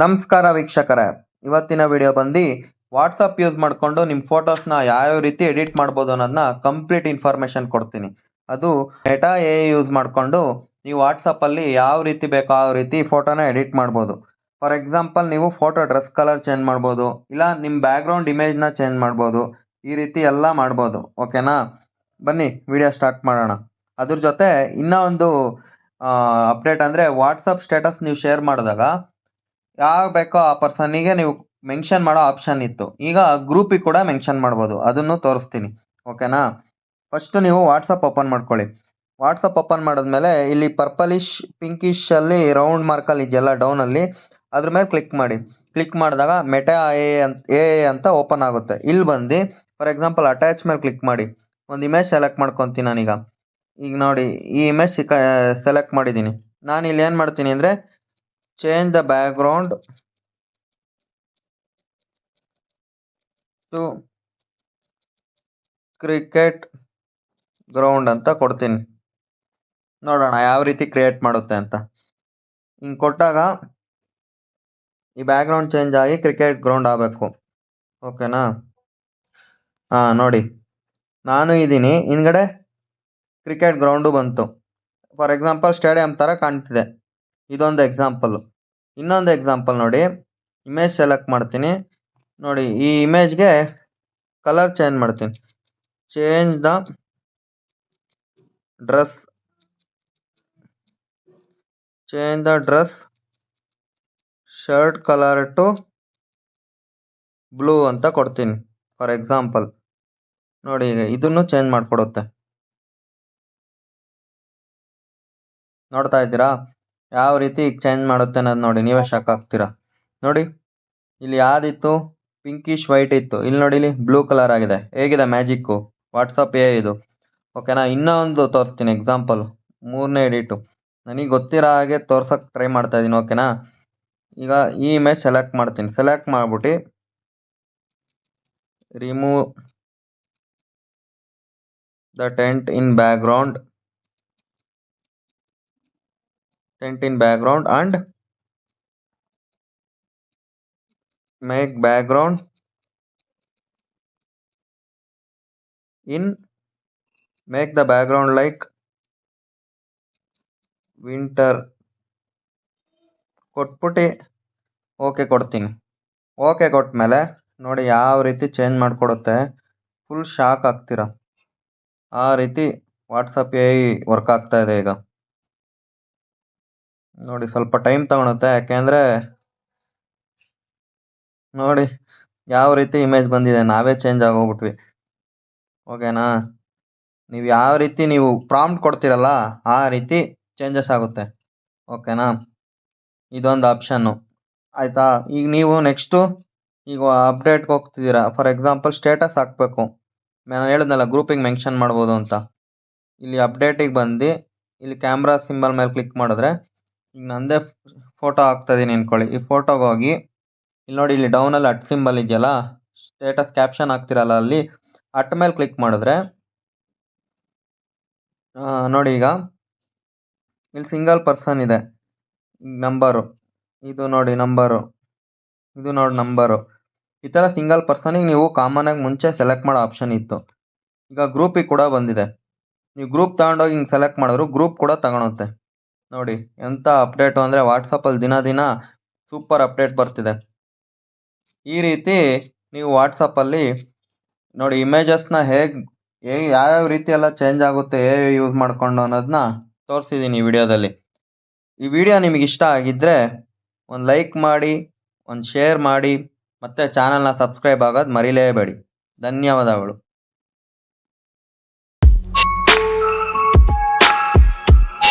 ನಮಸ್ಕಾರ ವೀಕ್ಷಕರೇ. ಇವತ್ತಿನ ವಿಡಿಯೋ ಬಂದು ವಾಟ್ಸಪ್ ಯೂಸ್ ಮಾಡಿಕೊಂಡು ನಿಮ್ಮ ಫೋಟೋಸ್ನ ಯಾವ್ಯಾವ ರೀತಿ ಎಡಿಟ್ ಮಾಡ್ಬೋದು ಅನ್ನೋದನ್ನ ಕಂಪ್ಲೀಟ್ ಇನ್ಫಾರ್ಮೇಷನ್ ಕೊಡ್ತೀನಿ. ಅದು ಮೆಟಾ ಎ ಯೂಸ್ ಮಾಡಿಕೊಂಡು ನೀವು ವಾಟ್ಸಪ್ಪಲ್ಲಿ ಯಾವ ರೀತಿ ಬೇಕೋ ಆ ರೀತಿ ಫೋಟೋನ ಎಡಿಟ್ ಮಾಡ್ಬೋದು. ಫಾರ್ ಎಕ್ಸಾಂಪಲ್ ನೀವು ಫೋಟೋ ಡ್ರೆಸ್ ಕಲರ್ ಚೇಂಜ್ ಮಾಡ್ಬೋದು, ಇಲ್ಲ ನಿಮ್ಮ ಬ್ಯಾಕ್ಗ್ರೌಂಡ್ ಇಮೇಜ್ನ ಚೇಂಜ್ ಮಾಡ್ಬೋದು, ಈ ರೀತಿ ಎಲ್ಲ ಮಾಡ್ಬೋದು. ಓಕೆನಾ ಬನ್ನಿ ವಿಡಿಯೋ ಸ್ಟಾರ್ಟ್ ಮಾಡೋಣ. ಅದ್ರ ಜೊತೆ ಇನ್ನೂ ಒಂದು ಅಪ್ಡೇಟ್ ಅಂದರೆ ವಾಟ್ಸಪ್ ಸ್ಟೇಟಸ್ ನೀವು ಶೇರ್ ಮಾಡಿದಾಗ ಯಾವ ಬೇಕೋ ಆ ಪರ್ಸನ್ನಿಗೆ ನೀವು ಮೆನ್ಷನ್ ಮಾಡೋ ಆಪ್ಷನ್ ಇತ್ತು. ಈಗ ಗ್ರೂಪಿಗೆ ಕೂಡ ಮೆನ್ಷನ್ ಮಾಡ್ಬೋದು. ಅದನ್ನು ತೋರಿಸ್ತೀನಿ. ಓಕೆನಾ ಫಸ್ಟು ನೀವು ವಾಟ್ಸಪ್ ಓಪನ್ ಮಾಡ್ಕೊಳ್ಳಿ. ವಾಟ್ಸಪ್ ಓಪನ್ ಮಾಡಿದ್ಮೇಲೆ ಇಲ್ಲಿ ಪರ್ಪಲಿಶ್ ಪಿಂಕಿಶಲ್ಲಿ ರೌಂಡ್ ಮಾರ್ಕಲ್ಲಿ ಇದೆಯಲ್ಲ ಡೌನಲ್ಲಿ ಅದ್ರ ಮೇಲೆ ಕ್ಲಿಕ್ ಮಾಡಿ. ಕ್ಲಿಕ್ ಮಾಡಿದಾಗ ಮೆಟಾ ಎ ಅಂತ ಎ ಅಂತ ಓಪನ್ ಆಗುತ್ತೆ. ಇಲ್ಲಿ ಬಂದು ಫಾರ್ ಎಕ್ಸಾಂಪಲ್ ಅಟ್ಯಾಚ್ ಮೇಲೆ ಕ್ಲಿಕ್ ಮಾಡಿ. ಒಂದು ಇಮೇಜ್ ಸೆಲೆಕ್ಟ್ ಮಾಡ್ಕೊತೀನಿ ನಾನೀಗ. ಈಗ ನೋಡಿ, ಈ ಇಮೇಜ್ ಸೆಲೆಕ್ಟ್ ಮಾಡಿದ್ದೀನಿ. ನಾನು ಇಲ್ಲಿ ಏನು ಮಾಡ್ತೀನಿ ಅಂದರೆ change the background to cricket ground ಅಂತ ಕೊಡ್ತೀನಿ. ನೋಡೋಣ, ಯಾವ ರೀತಿ ಕ್ರಿಯೇಟ್ ಮಾಡುತ್ತೆ ಅಂತ. ಹಿಂಗೆ ಕೊಟ್ಟಾಗ ಈ ಬ್ಯಾಕ್ಗ್ರೌಂಡ್ ಚೇಂಜ್ ಆಗಿ ಕ್ರಿಕೆಟ್ ಗ್ರೌಂಡ್ ಆಗಬೇಕು. ಓಕೆನಾ ಹಾಂ, ನೋಡಿ. ನಾನು ಇದ್ದೀನಿ ಹಿಂದ್ಗಡೆ ಕ್ರಿಕೆಟ್ ಗ್ರೌಂಡು ಬಂತು. ಫಾರ್ ಎಕ್ಸಾಂಪಲ್ ಸ್ಟೇಡಿಯಂ ಥರ ಕಾಣ್ತಿದೆ. ಇದೊಂದು ಎಕ್ಸಾಂಪಲ್ಲು ಇನ್ನೊಂದು ಎಕ್ಸಾಂಪಲ್ ನೋಡಿ. ಇಮೇಜ್ ಸೆಲೆಕ್ಟ್ ಮಾಡ್ತೀನಿ. ನೋಡಿ, ಈ ಇಮೇಜ್ಗೆ ಕಲರ್ ಚೇಂಜ್ ಮಾಡ್ತೀನಿ. Change the dress change the dress shirt colour to blue ಅಂತ ಕೊಡ್ತೀನಿ. ಫಾರ್ ಎಕ್ಸಾಂಪಲ್ ನೋಡಿ, ಈಗ ಇದನ್ನು ಚೇಂಜ್ ಮಾಡಿಕೊಡುತ್ತೆ. ನೋಡ್ತಾ ಇದ್ದೀರಾ? ಯಾವ ರೀತಿ ಚೇಂಜ್ ಮಾಡುತ್ತೆ ಅನ್ನೋದು ನೋಡಿ, ನೀವೇ ಶಾಕ್ ಆಗ್ತೀರಾ? ನೋಡಿ, ಇಲ್ಲಿ ಯಾವ್ದಿತ್ತು? ಪಿಂಕಿಶ್ ವೈಟ್ ಇತ್ತು. ಇಲ್ಲಿ ನೋಡಿ, ಇಲ್ಲಿ ಬ್ಲೂ ಕಲರ್ ಆಗಿದೆ. ಹೇಗಿದೆ ಮ್ಯಾಜಿಕ್ಕು ವಾಟ್ಸಪ್ ಏ ಇದು. ಓಕೆನಾ ಇನ್ನೂ ಒಂದು ತೋರಿಸ್ತೀನಿ ಎಕ್ಸಾಂಪಲ್ ಮೂರನೇ ಎಡಿಟು ನನಗೆ ಗೊತ್ತಿರೋ ಹಾಗೆ ತೋರ್ಸೋಕ್ಕೆ ಟ್ರೈ ಮಾಡ್ತಾ ಇದ್ದೀನಿ ಓಕೆನಾ ಈಗ ಈ ಇಮೇಜ್ ಸೆಲೆಕ್ಟ್ ಮಾಡ್ತೀನಿ. ಸೆಲೆಕ್ಟ್ ಮಾಡ್ಬಿಟ್ಟು remove the tent in background tent in background and make background in make the background like winter ಕೊಟ್ಬಿಟ್ಟು ಓಕೆ ಕೊಡ್ತೀನಿ ಓಕೆ ಕೊಟ್ಮೇಲೆ ನೋಡಿ ಯಾವ ರೀತಿ ಚೇಂಜ್ ಮಾಡಿಕೊಡುತ್ತೆ ಫುಲ್ ಶಾಕ್ ಆಗ್ತೀರ ಆ ರೀತಿ ವಾಟ್ಸಪ್ ಎ ವರ್ಕ್ ಆಗ್ತಾಯಿದೆ ಈಗ ನೋಡಿ ಸ್ವಲ್ಪ ಟೈಮ್ ತಗೊಳುತ್ತೆ. ಯಾಕೆಂದ್ರೆ ನೋಡಿ ಯಾವ ರೀತಿ ಇಮೇಜ್ ಬಂದಿದೆ. ನಾವೇ ಚೇಂಜ್ ಆಗೋಗ್ಬಿಟ್ವಿ. ಓಕೆನಾ ನೀವು ಯಾವ ರೀತಿ ನೀವು ಪ್ರಾಂಪ್ಟ್ ಕೊಡ್ತೀರಲ್ಲ, ಆ ರೀತಿ ಚೇಂಜಸ್ ಆಗುತ್ತೆ. ಓಕೆನಾ ಇದೊಂದು ಆಪ್ಷನ್ನು ಆಯಿತಾ? ಈಗ ನೀವು ನೆಕ್ಸ್ಟು ಈಗ ಅಪ್ಡೇಟ್ಗೆ ಹೋಗ್ತಿದ್ದೀರಾ. ಫಾರ್ ಎಕ್ಸಾಂಪಲ್ ಸ್ಟೇಟಸ್ ಹಾಕಬೇಕು. ನಾನು ಹೇಳಿದ್ನಲ್ಲ ಗ್ರೂಪಿಗೆ ಮೆನ್ಷನ್ ಮಾಡ್ಬೋದು ಅಂತ. ಇಲ್ಲಿ ಅಪ್ಡೇಟಿಗೆ ಬಂದು, ಇಲ್ಲಿ ಕ್ಯಾಮ್ರಾ ಸಿಂಬಲ್ ಮೇಲೆ ಕ್ಲಿಕ್ ಮಾಡಿದ್ರೆ ಈಗ ನನ್ನದೇ ಫೋಟೋ ಹಾಕ್ತಾ ಇದ್ದೀನಿ ಅಂದ್ಕೊಳ್ಳಿ ಈ ಫೋಟೋಗೆ ಹೋಗಿ, ಇಲ್ಲಿ ನೋಡಿ, ಇಲ್ಲಿ ಡೌನಲ್ಲಿ ಅಟ್ ಸಿಂಬಲ್ ಇದೆಯಲ್ಲ ಸ್ಟೇಟಸ್ ಕ್ಯಾಪ್ಷನ್ ಹಾಕ್ತಿರಲ್ಲ ಅಲ್ಲಿ ಅಟ್ ಮೇಲೆ ಕ್ಲಿಕ್ ಮಾಡಿದ್ರೆ ನೋಡಿ ಈಗ, ಇಲ್ಲಿ ಸಿಂಗಲ್ ಪರ್ಸನ್ ಇದೆ. ನಂಬರು ಇದು ನೋಡಿ ನಂಬರು ಇದು ನೋಡಿ ನಂಬರು ಈ ಥರ ಸಿಂಗಲ್ ಪರ್ಸನಿಗೆ ನೀವು ಕಾಮನಾಗಿ ಮುಂಚೆ ಸೆಲೆಕ್ಟ್ ಮಾಡೋ ಆಪ್ಷನ್ ಇತ್ತು. ಈಗ ಗ್ರೂಪಿಗೆ ಕೂಡ ಬಂದಿದೆ. ನೀವು ಗ್ರೂಪ್ ತಗೊಂಡೋಗಿ ಹಿಂಗೆ ಸೆಲೆಕ್ಟ್ ಮಾಡಿದ್ರು ಗ್ರೂಪ್ ಕೂಡ ತಗೊಳುತ್ತೆ. ನೋಡಿ ಎಂಥ ಅಪ್ಡೇಟು ಅಂದರೆ ವಾಟ್ಸಪ್ಪಲ್ಲಿ ದಿನ ದಿನ ಸೂಪರ್ ಅಪ್ಡೇಟ್ ಬರ್ತಿದೆ. ಈ ರೀತಿ ನೀವು ವಾಟ್ಸಪ್ಪಲ್ಲಿ ನೋಡಿ ಇಮೇಜಸ್ನ ಹೇಗೆ ಹೇಗೆ, ಯಾವ್ಯಾವ ರೀತಿ ಎಲ್ಲ ಚೇಂಜ್ ಆಗುತ್ತೆ, ಹೇಗೆ ಯೂಸ್ ಮಾಡಿಕೊಂಡು ಅನ್ನೋದನ್ನ ತೋರಿಸಿದ್ದೀನಿ ಈ ವಿಡಿಯೋದಲ್ಲಿ. ಈ ವಿಡಿಯೋ ನಿಮಗೆ ಇಷ್ಟ ಆಗಿದ್ದರೆ ಒಂದು ಲೈಕ್ ಮಾಡಿ, ಒಂದು ಶೇರ್ ಮಾಡಿ, ಮತ್ತು ಚಾನಲ್ನ ಸಬ್ಸ್ಕ್ರೈಬ್ ಆಗೋದು ಮರಿಲೇಬೇಡಿ. ಧನ್ಯವಾದಗಳು.